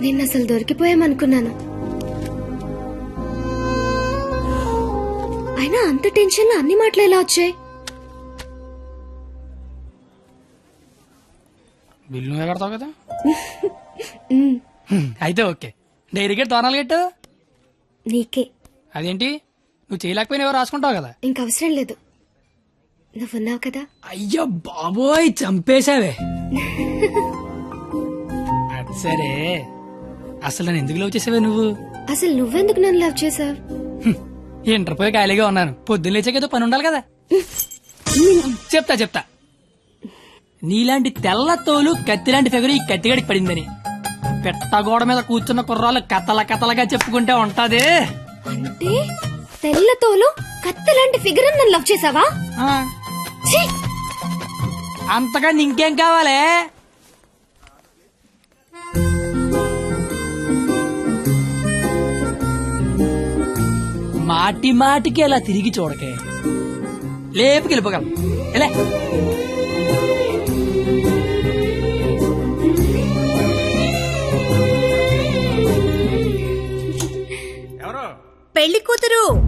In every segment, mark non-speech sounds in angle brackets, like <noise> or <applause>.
నిన్న అసలు దొరికిపోయామనుకున్నాను. అయినా అంత టెన్షన్లో అన్ని మాటలు ఎలా వచ్చాయి? బిల్లు నువ్వే కడతావు కదా? అయితే ఓకే. డైరీ గేట్ తోనాలి గట్టు? నీకే. అదేంటి? నువ్వు చేయలేకపోయినా రాసుకుంటావు కదా? ఇంక అవసరం లేదు. నువ్వున్నావు కదా? అయ్యో బాబోయ్ చంపేశావే. <laughs> సరే అసలు నన్ను ఎందుకు లవ్ చేసావే నువ్వు? అసలు నువ్వెందుకు నన్ను లవ్ చేసావు? ఇంటర్ పోయి ఖాళీగా ఉన్నాను. పొద్దున్న లేచాక ఏదో పని ఉండాలి కదా? చెప్తా చెప్తా. నీలాంటి తెల్ల తోలు కత్తిలాంటి ఫిగర్ ఈ కత్తిగడికి పడిందని. పెట్టగోడ మీద కూర్చున్న కుర్రాలు కథల కథలుగా చెప్పుకుంటే ఉంటది. అంటే తెల్లతోలు కత్తెలాంటి ఫిగర్ నన్ను లవ్ చేసావా! అంతగా ఇంకేం కావాలే? మాటి మాటికి అలా తిరిగి చూడకే. లేపు వెళ్ళిపోగలం ఎలా పెళ్ళి కూతురు.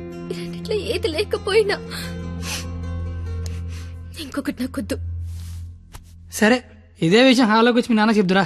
ఈ ఏది లేకపోయినా ఇంకొకటి నాకొద్దు. సరే ఇదే విషయం హాల్లోకి వచ్చి మీ నాన్న చెప్దురా.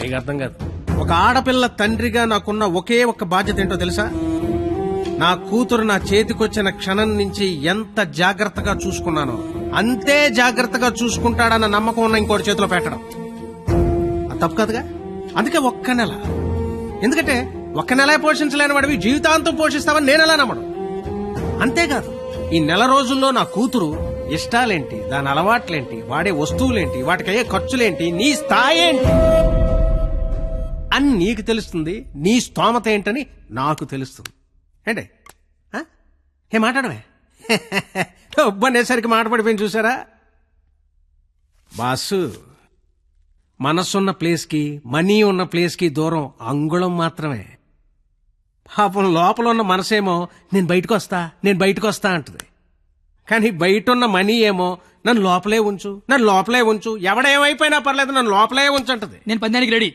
నీకు అర్థం కాదు. ఒక ఆడపిల్ల తండ్రిగా నాకున్న ఒకే ఒక్క బాధ్యత ఏంటో తెలుసా? నా కూతురు నా చేతికొచ్చిన క్షణం నుంచి ఎంత జాగ్రత్తగా చూసుకున్నానో అంతే జాగ్రత్తగా చూసుకుంటాడన్న నమ్మకం ఉన్న ఇంకోటి చేతిలో పెట్టడం. అది తప్పు కదగా? అందుకే ఒక్క నెల. ఎందుకంటే ఒక్క నెల పోషించలేని వాడివి జీవితాంతం పోషిస్తావని నేను ఎలా నమ్మడం అంతేకాదు ఈ నెల రోజుల్లో నా కూతురు ఇష్టాలేంటి దాని అలవాట్లేంటి వాడే వస్తువులేంటి వాటికి అయ్యే ఖర్చులేంటి నీ స్థాయి ఏంటి అని నీకు తెలుస్తుంది నీ స్తోమత ఏంటని నాకు తెలుస్తుంది. ఏంటి? ఏ మాట్లాడమే? <laughs> ఒబ్బనేసరికి మాట పడిపోయింది చూసారా? బాసు మనసున్న ప్లేస్కి మనీ ఉన్న ప్లేస్కి దూరం అంగుళం మాత్రమే. పాపం లోపల ఉన్న మనసేమో నేను బయటకు వస్తా నేను బయటకు వస్తా అంటుంది. కానీ బయట ఉన్న మనీ ఏమో నన్ను లోపలే ఉంచు నన్ను లోపలే ఉంచు ఎవడేమైపోయినా పర్లేదు నన్ను లోపలే ఉంచు అంటది. నేను పందానికి రెడీ.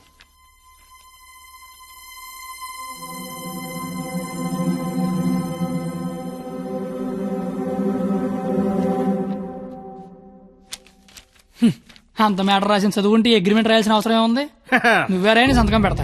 అంత మ్యాటర్ రాసిన చదువుకుంటే అగ్రిమెంట్ రాయాల్సిన అవసరం ఏముంది? <laughs> నువ్వేరే అని సంతకం పెడతా.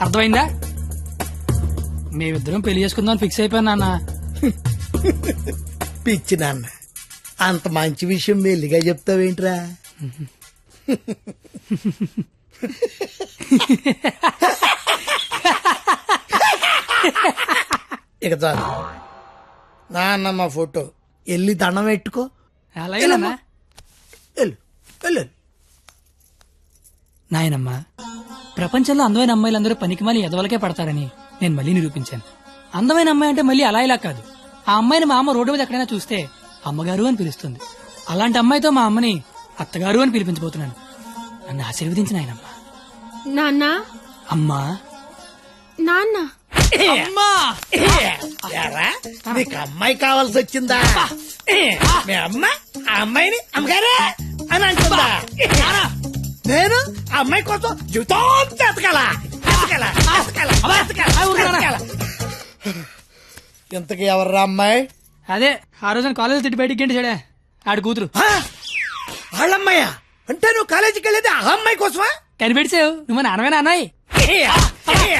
అర్థమైందా? మేమిద్దరం పెళ్ళి చేసుకుందాం ఫిక్స్ అయిపోయాను నాన్న. <laughs> పిచ్చి నాన్న అంత మంచి విషయం మెల్లిగా చెప్తావేంట్రా? <laughs> ఇక చాలు. నాన్న మా ఫోటో. వెళ్ళి దండం పెట్టుకో. అలాగే నాన్న వెళ్ళు వెళ్ళు నాయనమ్మా. ప్రపంచంలో అందమైన అమ్మాయిలందరూ పనికిమాలి ఎదవలకే పడతారని నేను మళ్ళీ నిరూపించాను. అందమైన అమ్మాయి అంటే మళ్ళీ అలా ఇలా కాదు. ఆ అమ్మాయిని మా అమ్మ రోడ్డు మీద ఎక్కడైనా చూస్తే అమ్మగారు అని పిలుస్తుంది. అలాంటి అమ్మాయితో మా అమ్మని అత్తగారు అని పిలిపించబోతున్నాను. నన్ను ఆశీర్వదించిన ఆయనమ్మా. నాన్న? అమ్మా. నాన్న? అమ్మా! ఎరా నీకు అమ్మాయి కావాల్సి వచ్చిందా? మీ అమ్మ? ఆ అమ్మాయిని? అమ్మగారే? అని అంటుందా? నేను ఆ అమ్మాయి కోసం జీవితం ఎతకాల ఎతకాల, ఎతకాల, ఎతకాల, ఎతకాల. ఇంతకీ ఎవర్రా అమ్మాయి? అదే ఆ రోజున కాలేజ్ తిట్టి బయటికి గంట చెడే ఆడి కూతురు. ఆ? వాళ్ళమ్మాయా? అంటే నువ్వు కాలేజీకి వెళ్ళేది ఆ అమ్మాయి కోసమా? కనిపెడిసావు నువ్వు నాన్నమే నాన్నయ్య ఏ, ఏ,